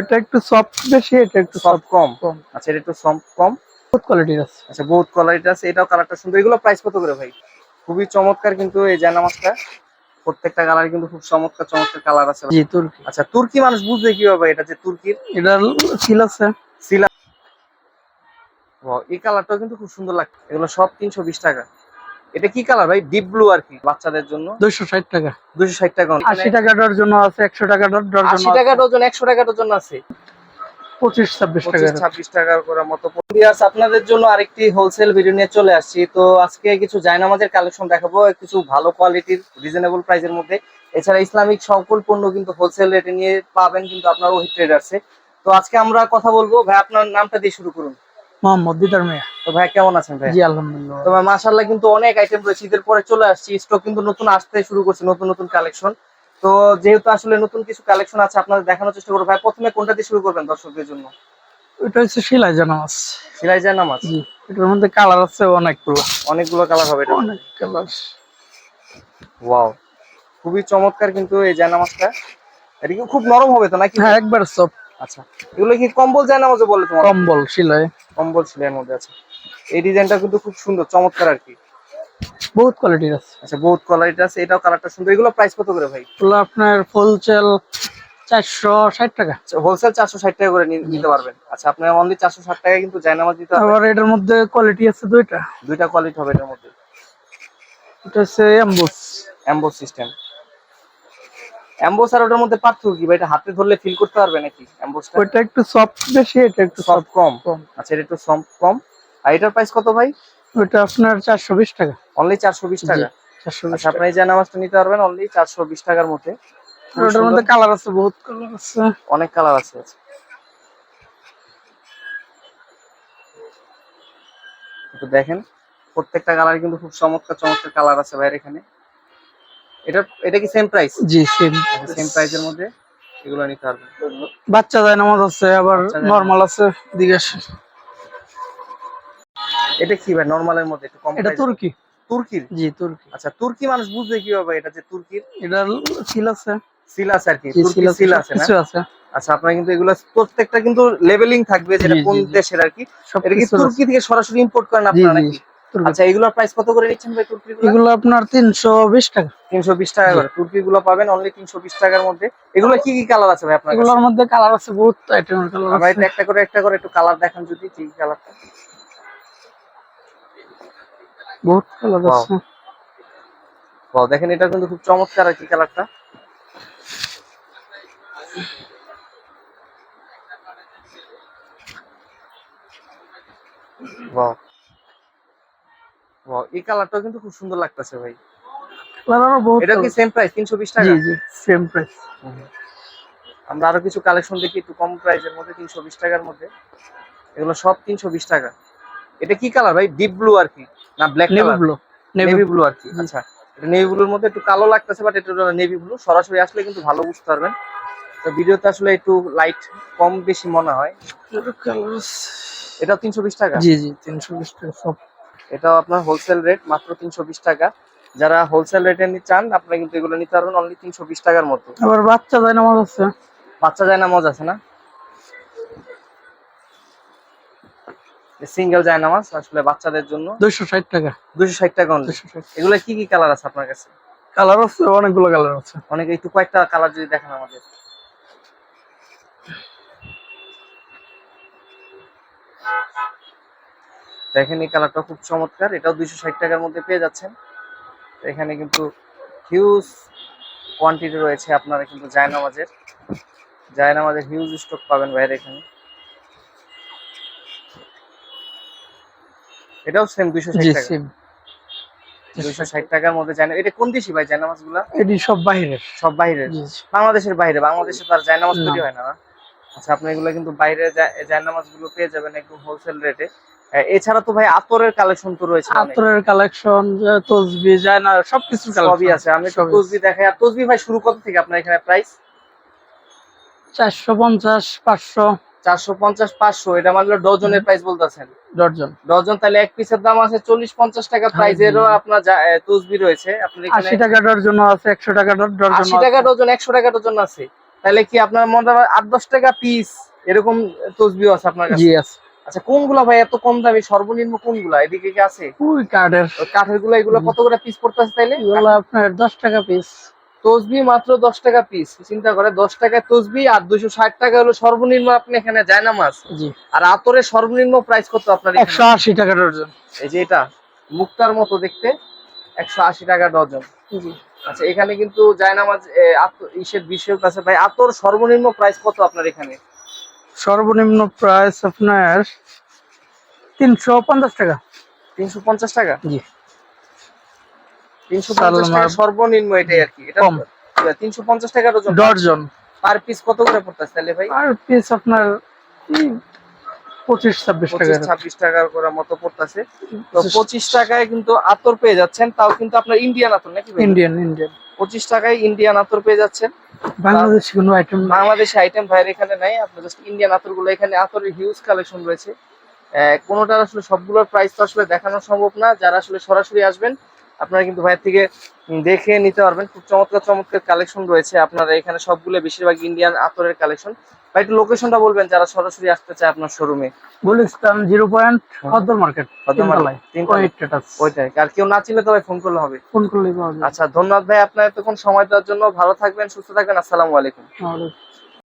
এটা একটু সফট বেশি এটা একটু সফট কম? আচ্ছা এটা একটু সফট কম? বহুত কোয়ালিটির আছে। আচ্ছা বহুত কোয়ালিটি আছে। এটাও কালারটা সুন্দর। এগুলো প্রাইস কত করে ভাই? খুবই চমৎকার কিন্তু এই জায়নামাজটা প্রত্যেকটা কালার কিন্তু খুব চমৎকার চমৎকার কালার আছে। জি তুর্কি। আচ্ছা তুর্কি মানুষ বুঝবে কীভাবে এটা যে তুর্কির? এটা সিল আছে। সিলা এই কালারটাও কিন্তু খুব সুন্দর লাগছে। এগুলো সব তিনশো বিশ টাকা। এটা কি কালার ভাই? ডিপ ব্লু আর কি বাচ্চাদের জন্য। দুইশো ষাট টাকা। দুশো ষাট টাকা আশি টাকা ডজন আছে একশো টাকা ডজন আশি টাকা ডজন একশো টাকা ডজন আছে। পঁচিশ ছাব্বিশ টাকা ছাব্বিশ টাকার মতো আপনাদের জন্য আরেকটি হোলসেল ভিডিও নিয়ে চলে আসছি। তো আজকে কিছু জায়নামাজের কালেকশন দেখাবো কিছু ভালো কোয়ালিটির রিজনেবল প্রাইসের মধ্যে। এছাড়া ইসলামিক সকল পণ্য কিন্তু হোলসেল রেটে নিয়ে পাবেন কিন্তু আপনার ওহিট ট্রেডার্সে তো আজকে আমরা কথা বলব। ভাই আপনার নামটা দিয়ে শুরু করুন। মোহাম্মদ দিদার মেয়া। তো ভাই কেমন আছেন ভাই? জি আলহামদুলিল্লাহ। তো মাশাল্লাহ কিন্তু অনেক আইটেম রয়েছে। ঈদের পরে চলে আসছি। স্টক কিন্তু নতুন আসতে শুরু করছে নতুন নতুন কালেকশন তো যেহেতু আসলে নতুন কিছু কালেকশন আছে আপনাদের দেখানোর চেষ্টা করব। ভাই প্রথমে কোনটা দিয়ে শুরু করবেন দর্শকদের জন্য? এটা হচ্ছে সিলাই জানামাজ সিলাই নামাজ জি এটার মধ্যে কালার আছে অনেকগুলো। অনেকগুলো কালার হবে এটা। অনেক কালার ওয়াও খুবই চমৎকার কিন্তু এই জায়নামাজটা এটা কি খুব নরম হবে তো নাকি? হ্যাঁ একবার সব আচ্ছা। এগুলো কি কম্বল জায়নামাজে বলে তোমার কম্বল সিলাই। কম্বল সিলাইয়ের মধ্যে আছে। এই ডিজাইনটা কিন্তু খুব সুন্দর চমৎকার আর কি। বহুত কোয়ালিটির আছে। আচ্ছা বহুত কোয়ালিটি আছে এটাও কালারটা সুন্দর। এগুলো প্রাইস কত করে ভাই? এগুলো আপনার চারশো ষাট টাকা। হোলসেল চারশো ষাট টাকা করে নিতে পারবেন। আচ্ছা আপনি অনলি চারশো ষাট টাকা কিন্তু জায়নামাজ দিতে হবে আবার এটার মধ্যে কোয়ালিটি আছে দুইটা। দুইটা কোয়ালিটি হবে এটার মধ্যে। এটা হচ্ছে এমবুস অ্যাম্বোস সিস্টেম অ্যাম্বোস আর ওটার মধ্যে পার্থক্য কি ভাই? এটা হাতে ধরলে ফিল করতে পারবে নাকি? অ্যাম্বোসটা ওইটা একটু সফট বেশি এটা একটু সফট কম। আচ্ছা এটা একটু সফট কম। আর এটার প্রাইস কত ভাই? ওইটা আপনার চারশো বিশ টাকা। অনলি চারশো বিশ টাকা। আচ্ছা আপনি এই জায়নামাজটা নিতে পারবেন অনলি চারশো বিশ টাকার মধ্যে। ওটার মধ্যে কালার আছে বহুত কালার আছে। অনেক কালার আছে আচ্ছা। একটু দেখেন প্রত্যেকটা কালার কিন্তু খুব চমৎকার চমৎকার কালার আছে ভাইয়ের এখানে। এটা এটা কি সেম প্রাইস জি সেম সেম প্রাইসের মধ্যে এগুলো নিতে পারবেন। বাচ্চা যায় নামাজ আছে আবার নরমাল আছে দিকে আসে। এটা কি ভাই? নরমালের মধ্যে একটু কম এটা তুর্কি। তুর্কির? জি তুর্কি। আচ্ছা তুর্কি মানুষ বুঝবে কীভাবে এটা যে তুর্কির? এটা সিল আছে। সিল আছে আর কি তুর্কি সিল আছে কিছু আছে। আচ্ছা আপনারা কিন্তু এগুলো প্রত্যেকটা কিন্তু লেভেলিং থাকবে যেটা কোন। দেশের আর কি। এটা কি তুর্কি থেকে সরাসরি ইম্পোর্ট করেন আপনারা নাকি? আচ্ছা এগুলোর প্রাইস কত করে নিচ্ছেন ভাই তুর্কি এগুলো আপনার তিনশো বিশ টাকা। তিনশো বিশ টাকা করে। তুর্কি গুলো পাবেন অনলি তিনশো বিশ টাকার মধ্যে। এগুলো কি কি কালার আছে ভাই আপনার এগুলোর মধ্যে কালার আছে বহুত আইটেমের কালার আছে। এটা একটা করে একটা করে একটু কালার দেখান যদি কি কালারটা বহুত কালার. আছে দেখেন এটা কিন্তু খুব চমৎকার কি কালারটা। ওয়াও ওয়াও এই কালারটাও কিন্তু খুব সুন্দর লাগতেছে ভাই। বহুত এটা কি সেম প্রাইস তিনশো বিশ জি টাকা জি সেম প্রাইস আমরা আরও কিছু কালেকশন দেখি একটু কম প্রাইসের মধ্যে তিনশো বিশ টাকার মধ্যে। এগুলো সব তিনশো বিশ টাকা। এটা কি কালার ভাই? ডিপ ব্লু আর কি। না black navy blue navy blue আর কি আচ্ছা। এটা নেভি ব্লুর মধ্যে একটু কালো লাগতেছে বাট এটা নেভি ব্লু সরাসরি আসলে কিন্তু ভালো বুঝতে পারবেন। তো ভিডিওতে আসলে একটু লাইট কম বেশি মনে হয়। এটা তিনশো বিশ টাকা? জি জি তিনশো বিশ টাকা সব। এটাও আপনার হোলসেল রেট মাত্র তিনশো বিশ টাকা। যারা হোলসেল রেটে চান আপনারা কিন্তু এগুলো নিতে পারবেন অনলি তিনশো বিশ টাকার মতো। আবার বাচ্চা যায় নামাজ আছে। বাচ্চা যায় না মজা আছে না? সিঙ্গেল যায় নামাজ আসলে বাচ্চাদের জন্য। দুইশো ষাট টাকা। দুশো ষাট টাকা এগুলো কি কি কালার আছে আপনার কাছে? কালার আছে অনেকগুলো কালার আছে। অনেক একটু কয়েকটা কালার যদি দেখেন আমাদের। দেখেন এই কালারটা খুব চমৎকার। এটাও দুইশো ষাট টাকার মধ্যে পেয়ে যাচ্ছেন। এখানে কিন্তু হিউজ কোয়ান্টিটি রয়েছে আপনারা কিন্তু জায়নামাজের। জায়নামাজের হিউজ স্টক পাবেন বাইরে এখানে। এটাও সেম টাকা। টাকার মধ্যে এটা কোন দেশি ভাই জায়নামাজগুলা এটি সব বাইরের। সব বাইরের? বাংলাদেশের বাইরে বাংলাদেশে তো আর জায়নামাজ না। তৈরি হয় না। না? আচ্ছা আপনি এগুলো কিন্তু বাইরে যা- জায়নামাজ পেয়ে যাবেন একদম হোলসেল রেটে এছাড়া তো ভাই আতরের কালেকশন তো রয়েছে আতরের কালেকশন তসবি সবকিছু সবই আছে। আমি তো তসবি দেখাই। আর তসবি ভাই শুরু কত থেকে আপনার এখানে প্রাইস চারশো পঞ্চাশ পাঁচশো। চারশো পঞ্চাশ পাঁচশো। এটা মানলো ডজনের প্রাইস বলতেছেন। ডর্জন। ডজন তাহলে এক পিসের দাম আছে চল্লিশ পঞ্চাশ টাকা প্রাইজেরও আপনার যা- তসবি রয়েছে। আপনার আশি টাকা ডর্জন আছে একশো টাকা ডর্জন আশি টাকা ডজন একশো টাকা ডজন আছে। তাহলে কি আপনার মনে হয় আট দশ টাকা পিস এরকম তসবিও আছে আপনার কাছে? জি আছে। আচ্ছা কোনগুলা ভাই এত কম দামি? সর্বনিম্ন কোনগুলা? এদিকে কি আছে? কার্ডের কাঠের। গুলা এগুলো কত করে পিস পড়তেছে তাইলে? এগুলো আপনার দশ টাকা পিস তসবি মাত্র দশ টাকা পিস চিন্তা করে দশ টাকায় তসবি আর দুশো ষাট টাকা হলো সর্বনিম্ন আপনি এখানে যায় না মাছ জি। আর আতরের সর্বনিম্ন প্রাইস কত আপনার একশো আশি টাকা ডজন। এই যে এটা মুক্তার মতো দেখতে একশো আশি টাকা ডজন। আচ্ছা এখানে কিন্তু জায়নামাজ ইসের বিষয়ের কাছে ভাই আতর সর্বনিম্ন প্রাইস কত আপনার এখানে? সর্বনিম্ন প্রাইস আপনার তিনশো পঞ্চাশ টাকা। তিনশো পঞ্চাশ টাকা? জি। টাকা সর্বনিম্ন এটাই আর কি। এটা কম। টাকা ডজন ডজন পার পিস কত করে পড়তেছে তাহলে ভাই? আর পিস আপনার এই পঁচিশ ছাব্বিশ টাকা পঁচিশ ছাব্বিশ করে মতো পড়তেছে। তো পঁচিশ টাকায় কিন্তু আতর পেয়ে যাচ্ছেন তাও কিন্তু আপনার ইন্ডিয়ান আতর নাকি ভাই? ইন্ডিয়ান ইন্ডিয়ান পঁচিশ টাকায় ইন্ডিয়ান আতর পেয়ে যাচ্ছেন। বাংলাদেশি কোনো আইটেম বাংলাদেশি আইটেম ভাইয়ের এখানে নাই। আপনার জাস্ট ইন্ডিয়ান আতরগুলো এখানে আতরের হিউজ কালেকশন রয়েছে। কোনোটার আসলে সবগুলোর প্রাইস তো আসলে দেখানো সম্ভব না। যারা আসলে সরাসরি আসবেন আপনারা কিন্তু ভাইয়ের থেকে দেখে নিতে পারবেন। খুব চমৎকার চমৎকার কালেকশন রয়েছে আপনারা এখানে সবগুলো বেশিরভাগ ইন্ডিয়ান আতরের কালেকশন ভাই একটু লোকেশনটা বলবেন যারা সরাসরি আসতে চায় আপনার শোরুমে Gulistan zero point Khaddar market Khaddar status ওইটাই। আর কেউ না চিনলে তবে ফোন করলে হবে। ফোন যাবে। আচ্ছা ধন্যবাদ ভাই আপনার এতক্ষণ সময় দেওয়ার জন্য। ভালো থাকবেন সুস্থ থাকবেন আসসালামু আলাইকুম।